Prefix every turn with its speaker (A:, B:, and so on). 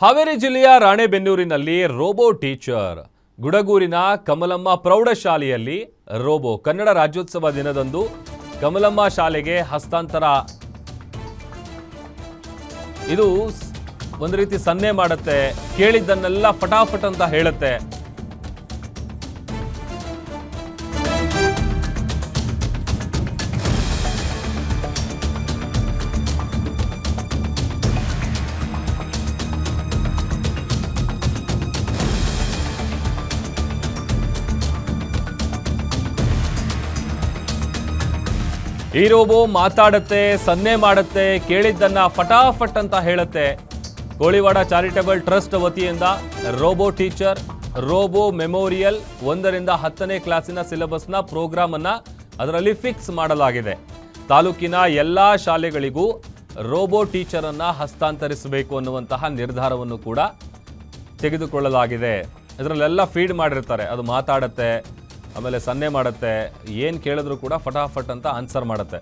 A: ಹಾವೇರಿ ಜಿಲ್ಲೆಯ ರಾಣೆಬೆನ್ನೂರಿನಲ್ಲಿ robo teacher. ಗುಡಗೂರಿನ ಕಮಲಮ್ಮ ಪ್ರೌಢಶಾಲೆಯಲ್ಲಿ ರೋಬೋ ಕನ್ನಡ ರಾಜ್ಯೋತ್ಸವ ದಿನದಂದು ಕಮಲಮ್ಮ ಶಾಲೆಗೆ ಹಸ್ತಾಂತರ. ಇದು ಒಂದು ರೀತಿ ಸನ್ನೆ ಮಾಡುತ್ತೆ, ಕೇಳಿದ್ದನ್ನೆಲ್ಲ ಫಟಾಫಟ್ ಅಂತ ಹೇಳುತ್ತೆ. ಈ ರೋಬೋ ಮಾತಾಡುತ್ತೆ, ಸನ್ನೆ ಮಾಡುತ್ತೆ, ಕೇಳಿದ್ದನ್ನ ಫಟಾಫಟ್ ಅಂತ ಹೇಳುತ್ತೆ. ಕೋಳಿವಾಡ ಚಾರಿಟಬಲ್ ಟ್ರಸ್ಟ್ ವತಿಯಿಂದ ರೋಬೋ ಟೀಚರ್, ರೋಬೋ ಮೆಮೋರಿಯಲ್ ಒಂದರಿಂದ ಹತ್ತನೇ ಕ್ಲಾಸಿನ ಸಿಲೆಬಸ್ನ ಪ್ರೋಗ್ರಾಮ್ ಅನ್ನ ಅದರಲ್ಲಿ ಫಿಕ್ಸ್ ಮಾಡಲಾಗಿದೆ. ತಾಲೂಕಿನ ಎಲ್ಲಾ ಶಾಲೆಗಳಿಗೂ ರೋಬೋ ಟೀಚರ್ ಅನ್ನ ಹಸ್ತಾಂತರಿಸಬೇಕು ಅನ್ನುವಂತಹ ನಿರ್ಧಾರವನ್ನು ಕೂಡ ತೆಗೆದುಕೊಳ್ಳಲಾಗಿದೆ. ಇದರಲ್ಲೆಲ್ಲ ಫೀಡ್ ಮಾಡಿರ್ತಾರೆ. ಅದು ಮಾತಾಡುತ್ತೆ ಆಮೇಲೆ ಸನ್ನೆ ಮಾಡುತ್ತೆ ಏನು ಕೇಳಿದ್ರು ಕೂಡ ಫಟಾಫಟ್ ಅಂತ ಆನ್ಸರ್ ಮಾಡುತ್ತೆ.